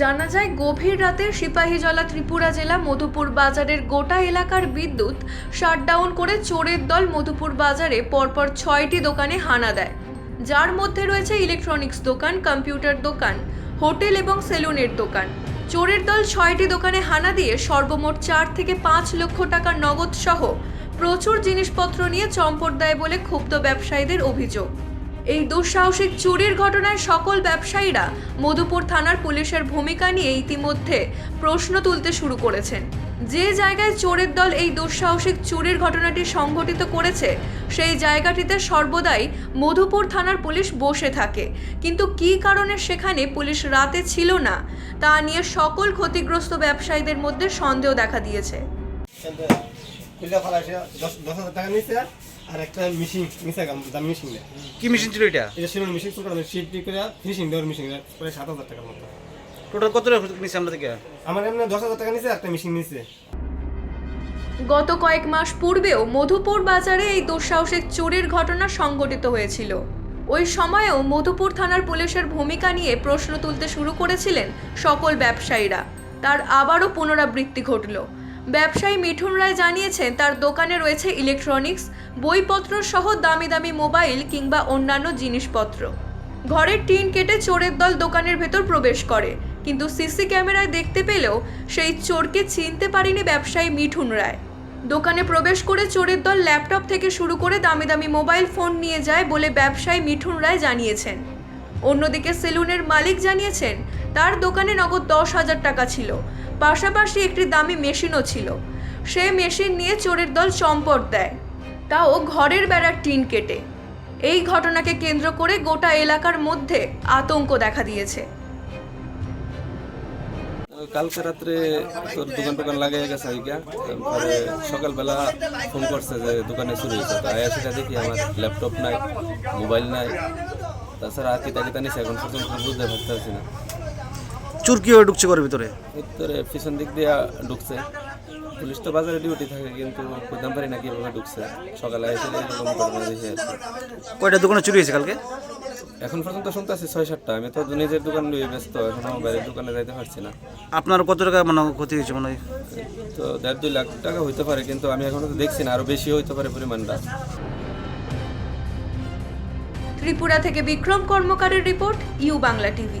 জানা যায়, গভীর রাতে সিপাহীজলা ত্রিপুরা জেলা মধুপুর বাজারের গোটা এলাকার বিদ্যুৎ শাটডাউন করে চোরের দল মধুপুর বাজারে পরপর ছয়টি দোকানে হানা দেয়। যার মধ্যে রয়েছে ইলেকট্রনিক্স দোকান, কম্পিউটার দোকান, হোটেল এবং সেলুনের দোকান। চোরের দল ছয়টি দোকানে হানা দিয়ে সর্বমোট চার থেকে পাঁচ লক্ষ টাকার নগদ সহ প্রচুর জিনিসপত্র নিয়ে চম্পট দেয় বলে ক্ষুব্ধ ব্যবসায়ীদের অভিযোগ। এই দুঃসাহসিক চুরির ঘটনায় সকল ব্যবসায়ীরা মধুপুর থানার পুলিশের ভূমিকা নিয়ে ইতিমধ্যে প্রশ্ন তুলতে শুরু করেছেন। যে জায়গায় চোরের দল এই দুঃসাহসিক চুরির ঘটনাটি সংঘটিত করেছে, সেই জায়গাটিতে সর্বদাই মধুপুর থানার পুলিশ বসে থাকে। কিন্তু কী কারণে সেখানে পুলিশ রাতে ছিল না, তা নিয়ে সকল ক্ষতিগ্রস্ত ব্যবসায়ীদের মধ্যে সন্দেহ দেখা দিয়েছে। আর একটা মেশিন নিচ্ছে দামি মেশিন কি মেশিন ছিল এটা? এটা মেশিন ছোট শিট দিয়ে করে ফিনিশিং দেওয়ার মেশিন প্রায় সাত হাজার টাকার মতো। টোটাল কত টাকা নিচ্ছে আমরা থেকে? আমার এমনি দশ হাজার টাকা নিচ্ছে একটা মেশিন নিচ্ছে গত কয়েক মাস পূর্বেও মধুপুর বাজারে এই দুঃসাহসিক চুরির ঘটনা সংঘটিত হয়েছিল। ওই সময়েও মধুপুর থানার পুলিশের ভূমিকা নিয়ে প্রশ্ন তুলতে শুরু করেছিলেন সকল ব্যবসায়ীরা। তার আবারও পুনরাবৃত্তি ঘটল। ব্যবসায়ী মিঠুন রায় জানিয়েছেন, তার দোকানে রয়েছে ইলেকট্রনিক্স বইপত্র সহ দামি দামি মোবাইল কিংবা অন্যান্য জিনিসপত্র। ঘরের টিন কেটে চোরের দল দোকানের ভেতর প্রবেশ করে, কিন্তু সিসি ক্যামেরায় দেখতে পেলেও সেই চোরকে চিনতে পারেনি ব্যবসায়ী মিঠুন রায়। দোকানে প্রবেশ করে চোরের দল ল্যাপটপ থেকে শুরু করে দামি দামি মোবাইল ফোন নিয়ে যায় বলে ব্যবসায়ী মিঠুন রায় জানিয়েছেন। অন্যদিকে সেলুনের মালিক জানিয়েছেন, তার দোকানে নগদ দশ হাজার টাকা ছিল। পাশাপাশি একটি দামি মেশিনও ছিল। সে মেশিন নিয়ে চোরের দল চম্পট দেয়। তাও ঘরের বেড়ার টিন কেটে। এই ঘটনাকে কেন্দ্র করে গোটা এলাকার মধ্যে আতঙ্ক দেখা দিয়েছে। কালকে রাত্রে তোর দোকান টোকান লাগাই গেছে আইগা। তারপরে সকালবেলা ফোন করছে যে দোকানে চুরি হয়েছে তো আয়া সেটা দেখি আমার ল্যাপটপ নাই, মোবাইল নাই। তাছাড়া আর কিতা কিতা নিছে এখন পর্যন্ত বুঝতে পারতেছি না। চুর কীভাবে ঢুকছে ঘরের ভিতরে। উত্তরে পিছন দিক দিয়ে ঢুকছে। পুলিশ তো বাজারে ডিউটি থাকে কিন্তু বুঝতাম পারি না কীভাবে ঢুকছে। সকালে এসে এরকম ঘটনা দেখি কয়টা দোকানে চুরি হয়েছে কালকে? এখন পর্যন্ত শুনতে আছি ছয় সাতটা আমি তো নিজের দোকান নিয়ে ব্যস্ত এখনও বাইরের দোকানে যাইতে পারছি না। আপনার কত টাকা মানে ক্ষতি হয়েছে মনে হয়? তো দেড় দুই লাখ টাকা হইতে পারে কিন্তু আমি এখনও তো দেখছি না আরও বেশি হইতে পারে পরিমাণটা। ত্রিপুরা থেকে Bikram কর্মকারের report U Bangla TV.